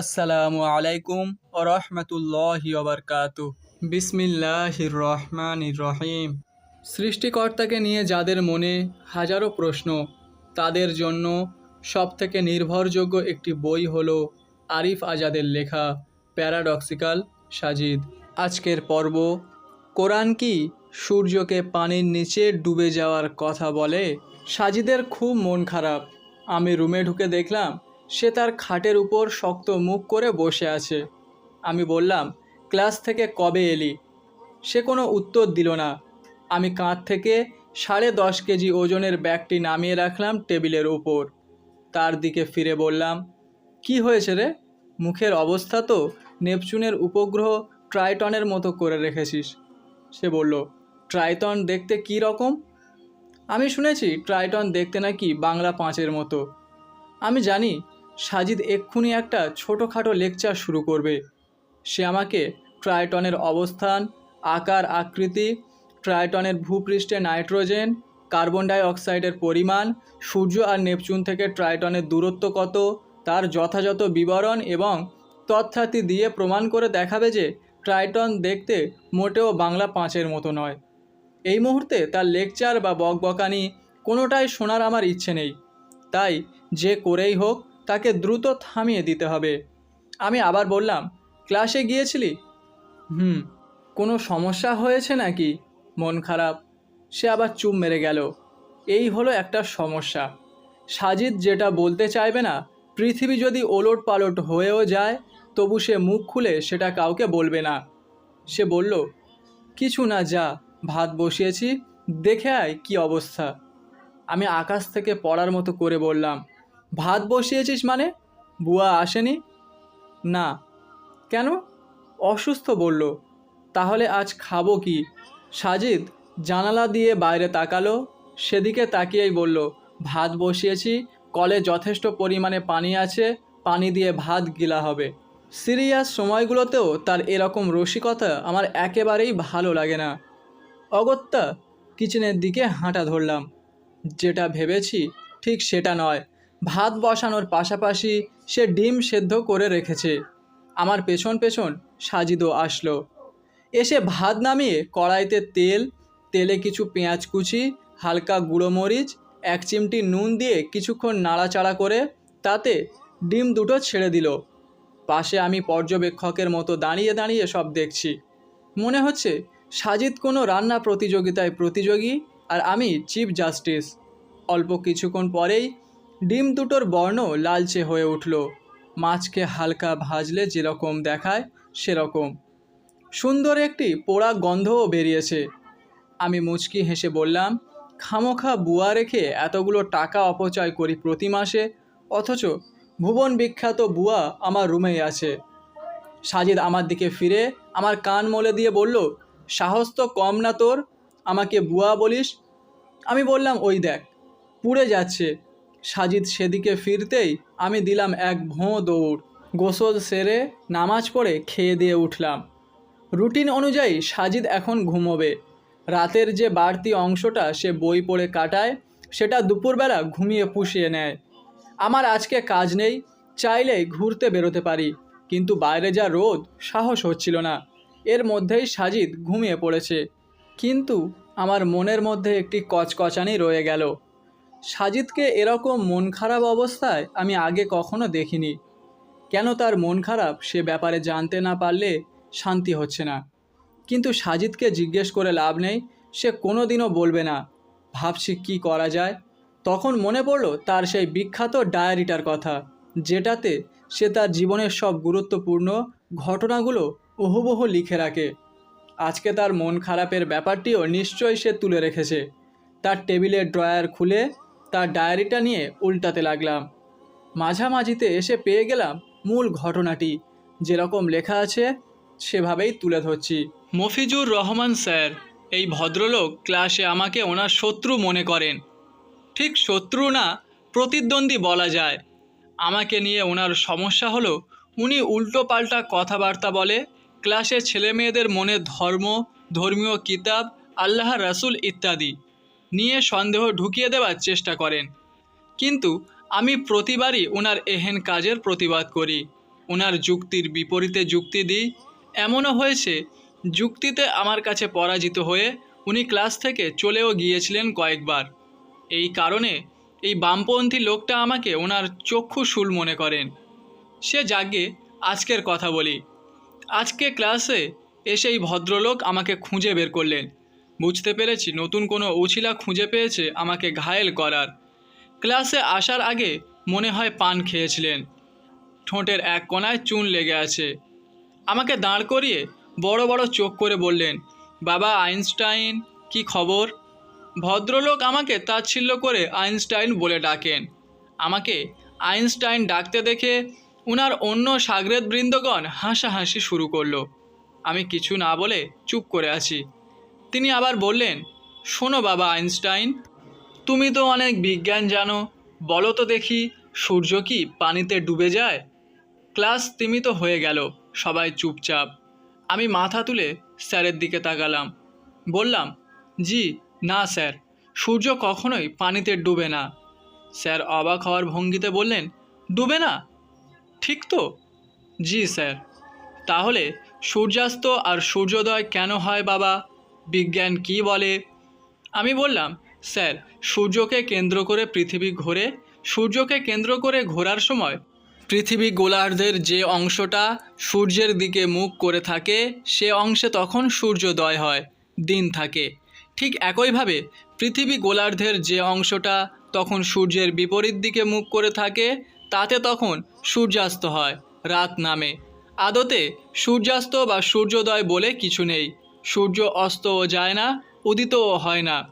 আসসালামু আলাইকুম ও রহমতুল্লাহি ওবরকাত বিসমিল্লাহির রহমানির রহিম। সৃষ্টিকর্তাকে নিয়ে যাদের মনে হাজারো প্রশ্ন, তাদের জন্য সবথেকে নির্ভরযোগ্য একটি বই হল আরিফ আজাদের লেখা প্যারাডক্সিক্যাল সাজিদ। আজকের পর্ব, কোরআন কি সূর্যকে পানির নিচে ডুবে যাওয়ার কথা বলে? সাজিদের খুব মন খারাপ। আমি রুমে ঢুকে দেখলাম সে তার খাটের উপর শক্ত মুখ করে বসে আছে। আমি বললাম, ক্লাস থেকে কবে এলি? সে কোনো উত্তর দিল না। আমি কাঁধ থেকে সাড়ে দশ কেজি ওজনের ব্যাগটি নামিয়ে রাখলাম টেবিলের উপর। তার দিকে ফিরে বললাম, কি হয়েছে রে? মুখের অবস্থা তো নেপচুনের উপগ্রহ ট্রাইটনের মতো করে রেখেছিস। সে বলল, ট্রাইটন দেখতে কী রকম? আমি শুনেছি ট্রাইটন দেখতে নাকি বাংলা পাঁচের মতো। আমি জানি সাজিদ এক্ষুনি একটা ছোটোখাটো লেকচার শুরু করবে। সে আমাকে ট্রাইটনের অবস্থান, আকার, আকৃতি, ট্রাইটনের ভূপৃষ্ঠে নাইট্রোজেন, কার্বন ডাই অক্সাইডের পরিমাণ, সূর্য আর নেপচুন থেকে ট্রাইটনের দূরত্ব কত, তার যথাযথ বিবরণ এবং তথ্যাতি দিয়ে প্রমাণ করে দেখাবে যে ট্রাইটন দেখতে মোটেও বাংলা পাঁচের মতো নয়। এই মুহূর্তে তার লেকচার বা বকবকানি কোনোটাই শোনার আমার ইচ্ছে নেই। তাই যে করেই হোক তাকে দ্রুত থামিয়ে দিতে হবে। আমি আবার বললাম, ক্লাসে গিয়েছিলি? হুম, কোনো সমস্যা হয়েছে নাকি? মন খারাপ। সে আবার চুপ মেরে গেল। এই হলো একটা সমস্যা। সাজিদ যেটা বলতে চাইবে না, পৃথিবী যদি ওলট পালট হয়েও যায়, তবু সে মুখ খুলে সেটা কাউকে বলবে না। সে বলল, কিছু না, যা, ভাত বসিয়েছি, দেখে আয় কি অবস্থা। আমি আকাশ থেকে পড়ার মতো করে বললাম ভাত বসিয়েছিস মানে? বুয়া আসেনি? না। কেন? অসুস্থ বলল। তাহলে আজ খাব কি? সাজিদ জানালা দিয়ে বাইরে তাকালো, সেদিকে তাকিয়েই বলল, ভাত বসিয়েছি, কলে যথেষ্ট পরিমাণে পানি আছে, পানি দিয়ে ভাত গিলা হবে। সিরিয়াস সময়গুলোতেও তার এরকম রসিকতা আমার একেবারেই ভালো লাগে না। অগত্যা, কিচেনের দিকে হাঁটা ধরলাম। যেটা ভেবেছি ঠিক সেটা নয়। ভাত বসানোর পাশাপাশি সে ডিম সেদ্ধ করে রেখেছে। আমার পেছন পেছন সাজিদও আসলো। এসে ভাত নামিয়ে কড়াইতে তেল, তেলে কিছু পেঁয়াজ কুচি, হালকা গুঁড়ো মরিচ, এক চিমটি নুন দিয়ে কিছুক্ষণ নাড়াচাড়া করে তাতে ডিম দুটো ছেড়ে দিল। পাশে আমি পর্যবেক্ষকের মতো দাঁড়িয়ে দাঁড়িয়ে সব দেখছি। মনে হচ্ছে সাজিদ কোনো রান্না প্রতিযোগিতায় প্রতিযোগী আর আমি চিফ জাস্টিস। অল্প কিছুক্ষণ পরেই ডিম দুটোর বর্ণ লালচে হয়ে উঠল। মাছকে হালকা ভাজলে যেরকম দেখায়, সেরকম। সুন্দর একটি পোড়া গন্ধও বেরিয়েছে। আমি মুচকি হেসে বললাম, খামোখা বুয়া রেখে এতগুলো টাকা অপচয় করি প্রতি মাসে, অথচ ভুবন বিখ্যাত বুয়া আমার রুমেই আছে। সাজিদ আমার দিকে ফিরে আমার কান মলে দিয়ে বলল, সাহস তো কম না তোর, আমাকে বুয়া বলিস? আমি বললাম, ওই দেখ, পুড়ে যাচ্ছে। সাজিদ সেদিকে ফিরতেই আমি দিলাম এক ভোঁ দৌড়। গোসল সেরে নামাজ পড়ে খেয়ে দিয়ে উঠলাম। রুটিন অনুযায়ী সাজিদ এখন ঘুমোবে। রাতের যে বাড়তি অংশটা সে বই পড়ে কাটায়, সেটা দুপুরবেলা ঘুমিয়ে পুষিয়ে নেয়। আমার আজকে কাজ নেই, চাইলেই ঘুরতে বেরোতে পারি, কিন্তু বাইরে যা রোদ, সাহস হচ্ছিল না। এর মধ্যেই সাজিদ ঘুমিয়ে পড়েছে। কিন্তু আমার মনের মধ্যে একটি কচকচানি রয়ে গেল। সাজিদকে এরকম মন খারাপ অবস্থায় আমি আগে কখনো দেখিনি। কেন তার মন খারাপ সে ব্যাপারে জানতে না পারলে শান্তি হচ্ছে না। কিন্তু সাজিদকে জিজ্ঞেস করে লাভ নেই, সে কোনো দিনও বলবে না, ভাবছি কি করা যায়। তখন মনে পড়ল তার সেই বিখ্যাত ডায়েরিটার কথা, যেটাতে সে তার জীবনের সব গুরুত্বপূর্ণ ঘটনাগুলো উহুবহু লিখে রাখে। আজকে তার মন খারাপের ব্যাপারটিও নিশ্চয়ই সে তুলে রেখেছে। তার টেবিলের ড্রয়ার খুলে তার ডায়েরিটা নিয়ে উল্টাতে লাগলাম। মাঝামাঝিতে এসে পেয়ে গেলাম মূল ঘটনাটি। যেরকম লেখা আছে, সেভাবেই তুলে ধরছি। মফিজুর রহমান স্যার, এই ভদ্রলোক ক্লাসে আমাকে ওনার শত্রু মনে করেন। ঠিক শত্রু না, প্রতিদ্বন্দ্বী বলা যায়। আমাকে নিয়ে ওনার সমস্যা হলো, উনি উল্টো পাল্টা কথাবার্তা বলে, ক্লাসের ছেলেমেয়েদের মনে ধর্ম, ধর্মীয় কিতাব, আল্লাহ রাসুল ইত্যাদি। নিয়ে সন্দেহ ঢুকিয়ে দেওয়ার চেষ্টা করেন। কিন্তু আমি প্রতিবারই ওনার এহেন কাজের প্রতিবাদ করি। ওনার যুক্তির বিপরীতে যুক্তি দিই। এমনও হয়েছে, যুক্তিতে আমার কাছে পরাজিত হয়ে উনি ক্লাস থেকে চলেও গিয়েছিলেন কয়েকবার। এই কারণে এই বামপন্থী লোকটা আমাকে ওনার চক্ষু শুল মনে করেন। সে যাগে আজকের কথা বলি। আজকে ক্লাসে এসে এই ভদ্রলোক আমাকে খুঁজে বের করলেন। বুঝতে পেরেছি, নতুন কোনো উছিলা খুঁজে পেয়েছে আমাকে ঘায়েল করার। ক্লাসে আসার আগে মনে হয় পান খেয়েছিলেন। ঠোঁটের এক কোনায় চুন লেগে আছে। আমাকে দাঁড় করিয়ে বড় বড় চোখ করে বললেন, বাবা, আইনস্টাইন, কি খবর? ভদ্রলোক আমাকে তাচ্ছিল্য করে আইনস্টাইন বলে ডাকেন। আমাকে আইনস্টাইন ডাকতে দেখে উনার অন্য সাগরেদ বৃন্দগণ হাসাহাসি শুরু করল। আমি কিছু না বলে চুপ করে আছি। তিনি আবার বললেন, শোনো বাবা আইনস্টাইন, তুমি তো অনেক বিজ্ঞান জানো, বলো তো দেখি সূর্য কি পানিতে ডুবে যায়? ক্লাস তিমিত হয়ে গেল সবাই চুপচাপ। আমি মাথা তুলে স্যারের দিকে তাকালাম। বললাম, জি, না স্যার, সূর্য কখনোই পানিতে ডুবে না। স্যার অবাক হওয়ার ভঙ্গিতে বললেন, ডুবে না? ঠিক তো। জি স্যার। তাহলে সূর্যাস্ত আর সূর্যোদয় কেন হয় বাবা? বিজ্ঞান কি বলে? আমি বললাম, স্যার, সূর্যকে কেন্দ্র করে পৃথিবী ঘোরে। সূর্যকে কেন্দ্র করে ঘোরার সময় পৃথিবী গোলার্ধের যে অংশটা সূর্যের দিকে মুখ করে থাকে, সে অংশে তখন সূর্যোদয় হয়, দিন থাকে। ঠিক একইভাবে পৃথিবী গোলার্ধের যে অংশটা তখন সূর্যের বিপরীত দিকে মুখ করে থাকে, তাতে তখন সূর্যাস্ত হয়, রাত নামে। আদতে সূর্যাস্ত বা সূর্যোদয় বলে কিছু নেই। সূর্য অস্তও যায় না, উদিতও হয় না।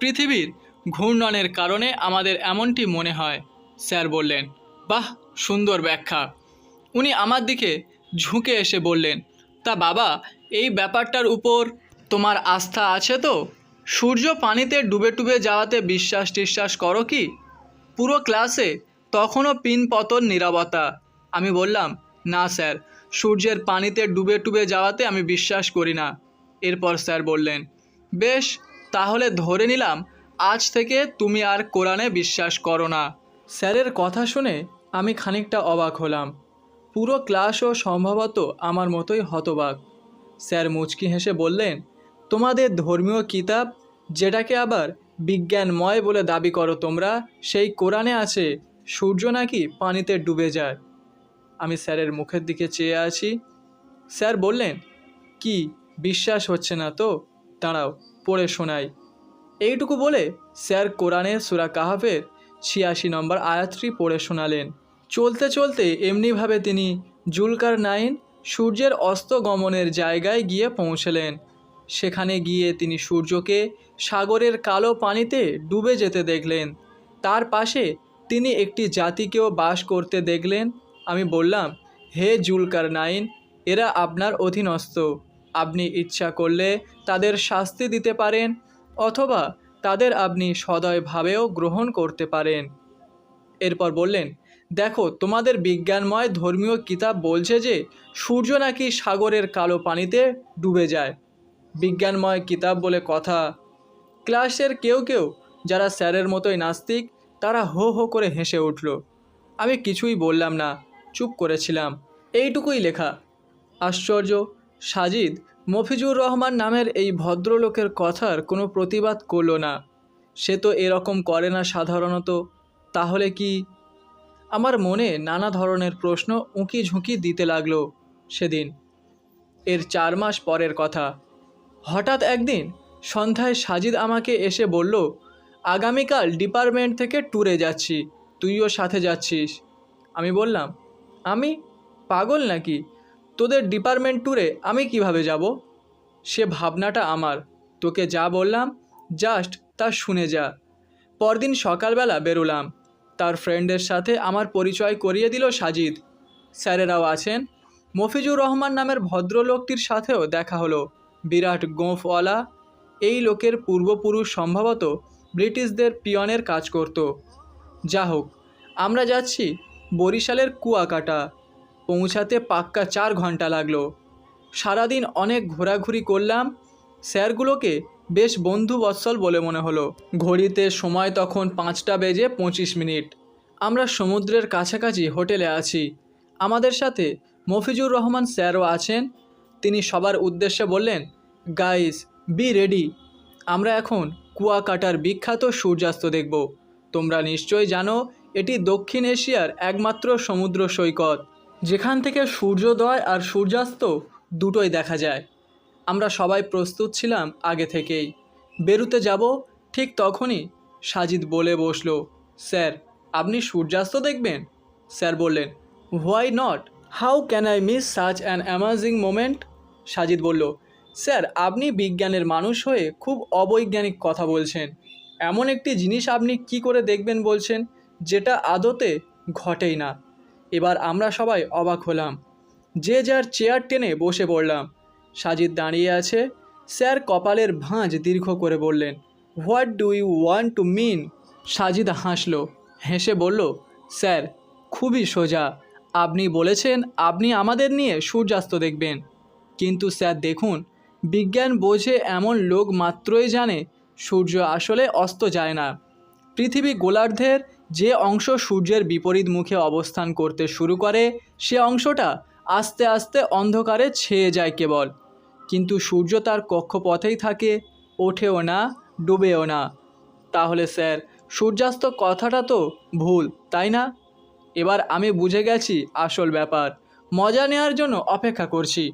পৃথিবীর ঘূর্ণনের কারণে আমাদের এমনটি মনে হয়, স্যার বললেন। বাহ, সুন্দর ব্যাখ্যা। উনি আমার দিকে ঝুঁকে এসে বললেন, তা বাবা, এই ব্যাপারটার উপর তোমার আস্থা আছে তো? সূর্য পানিতে ডুবে টুবে যাওয়াতে বিশ্বাস টিশ্বাস করো কি? পুরো ক্লাসে তখনও পিন পতন নিরবতা। আমি বললাম, না, স্যার, সূর্যের পানিতে ডুবে টুবে যাওয়াতে আমি বিশ্বাস করি না। এরপর স্যার বললেন, বেশ, তাহলে ধরে নিলাম, আজ থেকে তুমি আর কোরআনে বিশ্বাস করো না। স্যারের কথা শুনে আমি খানিকটা অবাক হলাম। পুরো ক্লাসও সম্ভবত আমার মতোই হতবাক। স্যার মুচকি হেসে বললেন, তোমাদের ধর্মীয় কিতাব, যেটাকে আবার বিজ্ঞানময় বলে দাবি করো তোমরা, সেই কোরআনে আছে, সূর্য নাকি পানিতে ডুবে যায়। আমি স্যারের মুখের দিকে চেয়ে আছি। স্যার বললেন, কি বিশ্বাস হচ্ছে না তো? দাঁড়াও, পড়ে শোনাই। এইটুকু বলে স্যার কোরআনের সুরা কাহাফের ছিয়াশি নম্বর আয়াতটি পড়ে শোনালেন। চলতে চলতে এমনিভাবে তিনি জুলকার নাইন সূর্যের অস্ত গমনের জায়গায় গিয়ে পৌঁছলেন। সেখানে গিয়ে তিনি সূর্যকে সাগরের কালো পানিতে ডুবে যেতে দেখলেন। তার পাশে তিনি একটি জাতিকেও বাস করতে দেখলেন। আমি বললাম, হে জুলকার নাইন এরা আপনার অধীনস্থ। আপনি ইচ্ছা করলে তাদের শাস্তি দিতে পারেন, অথবা তাদের আপনি সদয়ভাবেও গ্রহণ করতে পারেন। এরপর বললেন, দেখো, তোমাদের বিজ্ঞানময় ধর্মীয় কিতাব বলছে যে, সূর্য নাকি সাগরের কালো পানিতে ডুবে যায়। বিজ্ঞানময় কিতাব বলে কথা। ক্লাসের কেউ কেউ, যারা স্যারের মতোই নাস্তিক, তারা হো হো করে হেসে উঠল। আমি কিছুই বললাম না, চুপ করেছিলাম। এইটুকুই লেখা। আশ্চর্য সাজিদ, মফিজুর রহমান নামের এই ভদ্রলোকের কথার কোনো প্রতিবাদ করল না। সে তো এরকম করে না সাধারণত। তাহলে কি? আমার মনে নানা ধরনের প্রশ্ন উঁকি ঝুঁকি দিতে লাগল সেদিন। এর চার মাস পরের কথা। হঠাৎ একদিন সন্ধ্যায় সাজিদ আমাকে এসে বলল, আগামীকাল ডিপার্টমেন্ট থেকে ট্যুরে যাচ্ছি। তুইও সাথে যাচ্ছিস? আমি বললাম, আমি পাগল নাকি? তোদের ডিপার্টমেন্ট ট্যুরে আমি কীভাবে যাব? সে ভাবনাটা আমার। তোকে যা বললাম জাস্ট তা শুনে যা। পরদিন সকালবেলা বেরোলাম। তার ফ্রেন্ডের সাথে আমার পরিচয় করিয়ে দিল সাজিদ। স্যারেরাও আছেন। মফিজুর রহমান নামের ভদ্রলোকটির সাথেও দেখা হলো। বিরাট গোঁফওয়ালা। এই লোকের পূর্বপুরুষ সম্ভবত ব্রিটিশদের পিয়নের কাজ করত। যা হোক আমরা যাচ্ছি বরিশালের কুয়াকাটা। পৌঁছাতে পাক্কা চার ঘণ্টা লাগল। সারাদিন অনেক ঘোরাঘুরি করলাম, স্যারগুলোকে বেশ বন্ধু বৎসল বলে মনে হলো। ঘড়িতে সময় তখন পাঁচটা বেজে পঁচিশ মিনিট। আমরা সমুদ্রের কাছাকাছি হোটেলে আছি। আমাদের সাথে মফিজুর রহমান স্যারও আছেন। তিনি সবার উদ্দেশ্যে বললেন, গাইস, বি রেডি। আমরা এখন কুয়াকাটার বিখ্যাত সূর্যাস্ত দেখব। তোমরা নিশ্চয়ই জানো, এটি দক্ষিণ এশিয়ার একমাত্র সমুদ্র সৈকত। যেখান থেকে সূর্যোদয় আর সূর্যাস্ত দুটোই দেখা যায়। আমরা সবাই প্রস্তুত ছিলাম আগে থেকেই। বেরুতে যাব ঠিক তখনই সাজিদ বলে বসল, স্যার, আপনি সূর্যাস্ত দেখবেন? স্যার বললেন, why not? How can I miss such an amazing moment? Sajid বলল, স্যার, আপনি বিজ্ঞানের মানুষ হয়ে খুব অবৈজ্ঞানিক কথা বলছেন। এমন একটি জিনিস আপনি কি করে দেখবেন বলছেন, যেটা আদতে ঘটেই না? এবার আমরা সবাই অবাক হলাম। যে যার চেয়ার টেনে বসে পড়লাম। সাজিদ দাঁড়িয়ে আছে। স্যার কপালের ভাঁজ দীর্ঘ করে বললেন what do you want to mean Sajid হাসলো, হেসে বলল, স্যার, খুবই সোজা। আপনি বলেছেন আপনি আমাদের নিয়ে সূর্যাস্ত দেখবেন। কিন্তু স্যার দেখুন, বিজ্ঞান বোঝে এমন লোক মাত্রই জানে সূর্য আসলে অস্ত যায় না। পৃথিবী গোলার্ধের যে অংশ সূর্যের বিপরীত মুখে অবস্থান করতে শুরু করে, সে অংশটা আস্তে আস্তে অন্ধকারে ছেয়ে যায় কেবল। কিন্তু সূর্য তার কক্ষপথেই থাকে, ওঠেও না, ডুবেও না। তাহলে স্যার, সূর্যাস্ত কথাটা তো ভুল, তাই না? এবার আমি বুঝে গেছি আসল ব্যাপার। মজা নেওয়ার জন্য অপেক্ষা করছি।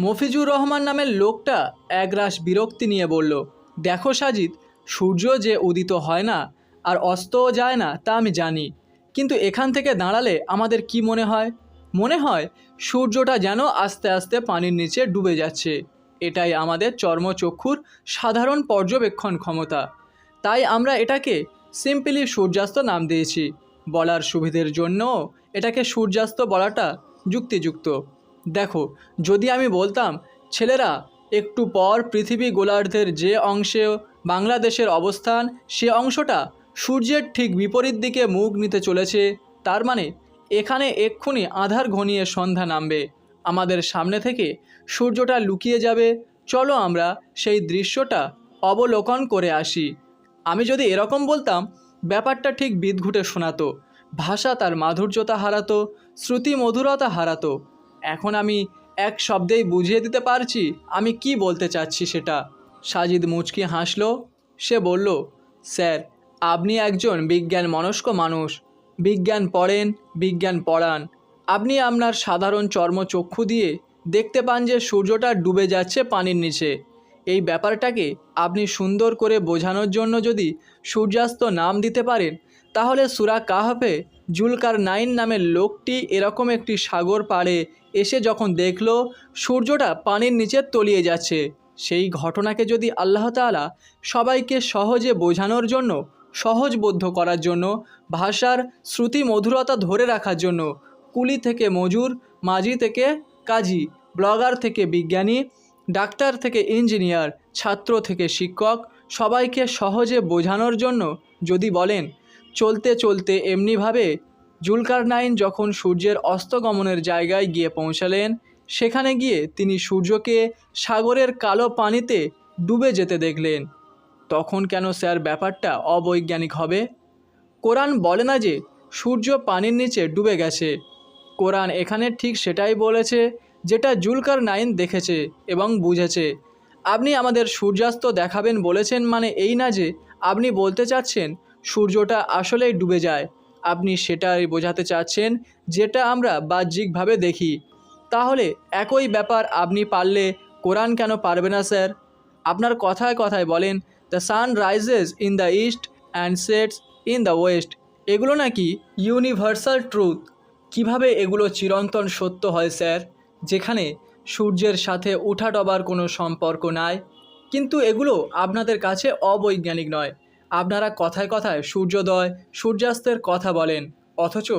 মফিজুর রহমান নামের লোকটা একরাশ বিরক্তি নিয়ে বলল, দেখো সাজিদ, সূর্য যে উদিত হয় না আর অস্তও যায় না, তা আমি জানি। কিন্তু এখান থেকে দাঁড়ালে আমাদের কি মনে হয়? মনে হয় সূর্যটা যেন আস্তে আস্তে পানির নিচে ডুবে যাচ্ছে। এটাই আমাদের চর্মচক্ষুর সাধারণ পর্যবেক্ষণ ক্ষমতা। তাই আমরা এটাকে সিম্পলি সূর্যাস্ত নাম দিয়েছি। বলার সুবিধের জন্য এটাকে সূর্যাস্ত বলাটা যুক্তিযুক্ত। দেখো, যদি আমি বলতাম, ছেলেরা, একটু পর পৃথিবী গোলার্ধের যে অংশে বাংলাদেশের অবস্থান, সে অংশটা সূর্যের ঠিক বিপরীত দিকে মুখ নিতে চলেছে, তার মানে এখানে এক্ষুনি আধার ঘনিয়ে সন্ধ্যা নামবে। আমাদের সামনে থেকে সূর্যটা লুকিয়ে যাবে। চলো আমরা সেই দৃশ্যটা অবলোকন করে আসি। আমি যদি এরকম বলতাম, ব্যাপারটা ঠিক বিদঘুটে শোনাতো, ভাষা তার মাধুর্যতা হারাতো, শ্রুতি মধুরতা হারাতো। এখন আমি এক শব্দেই বুঝিয়ে দিতে পারছি, আমি কি বলতে চাচ্ছি সেটা। সাজিদ মুচকি হাসলো, সে বলল, স্যার আপনি একজন বিজ্ঞান মনস্ক মানুষ। বিজ্ঞান পড়েন, বিজ্ঞান পড়ান। আপনি আপনার সাধারণ চর্মচক্ষু দিয়ে দেখতে পান যে সূর্যটা ডুবে যাচ্ছে পানির নিচে। এই ব্যাপারটাকে আপনি সুন্দর করে বোঝানোর জন্য যদি সূর্যাস্ত নাম দিতে পারেন, তাহলে সুরা কাহাফে জুলকার নাইন নামের লোকটি এরকম একটি সাগর পাড়ে এসে যখন দেখল, সূর্যটা পানির নিচে তলিয়ে যাচ্ছে। সেই ঘটনাকে যদি আল্লাহ তাআলা সবাইকে সহজে বোঝানোর জন্য সহজবোধ্য করার জন্য, ভাষার শ্রুতি মধুরতা ধরে রাখার জন্য, কুলি থেকে মজুর, মাঝি থেকে কাজী, ব্লগার থেকে বিজ্ঞানী, ডাক্তার থেকে ইঞ্জিনিয়ার, ছাত্র থেকে শিক্ষক, সবাইকে সহজে বোঝানোর জন্য যদি বলেন, চলতে চলতে এমনিভাবে জুলকার নাইন যখন সূর্যের অস্তগমনের জায়গায় গিয়ে পৌঁছালেন, সেখানে গিয়ে তিনি সূর্যকে সাগরের কালো পানিতে ডুবে যেতে দেখলেন। তখন কেন স্যার ব্যাপারটা অবৈজ্ঞানিক হবে? কোরআন বলে না যে সূর্য পানির নিচে ডুবে গেছে। কোরআন এখানে ঠিক সেটাই বলেছে যেটা জুলকার নাইন দেখেছে এবং বুঝেছে। আপনি আমাদের সূর্যাস্ত দেখাবেন বলেছেন মানে এই না যে আপনি বলতে চাচ্ছেন সূর্যটা আসলেই ডুবে যায়। আপনি সেটাই বোঝাতে চাচ্ছেন যেটা আমরা বাহ্যিকভাবে দেখি। তাহলে একই ব্যাপার আপনি পারলে কোরআন কেন পারবে না, স্যার? আপনার কথায় কথায় বলেন the sun rises in the east and sets in the west এগুলো নাকি ইউনিভার্সাল ট্রুথ কীভাবে এগুলো চিরন্তন সত্য হয়, স্যার? যেখানে সূর্যের সাথে উঠা ডবার কোনো সম্পর্ক নাই। কিন্তু এগুলো আপনাদের কাছে অবৈজ্ঞানিক নয়। আপনারা কথায় কথায় সূর্যোদয়, সূর্যাস্তের কথা বলেন। অথচ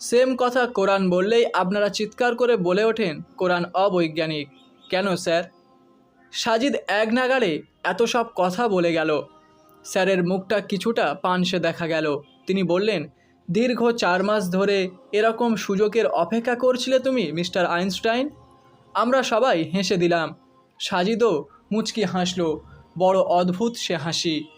সেম কথা কোরআন বললেই আপনারা চিৎকার করে বলে ওঠেন, কোরআন অবৈজ্ঞানিক। কেন, স্যার? সাজিদ এক নাগারে এত সব কথা বলে গেল। স্যারের মুখটা কিছুটা পানসে দেখা গেল। তিনি বললেন, দীর্ঘ চার মাস ধরে এরকম সুযোগের অপেক্ষা করছিলে তুমি, মিস্টার আইনস্টাইন? আমরা সবাই হেসে দিলাম। সাজিদও মুচকি হাসলো। বড় অদ্ভুত সে হাসি।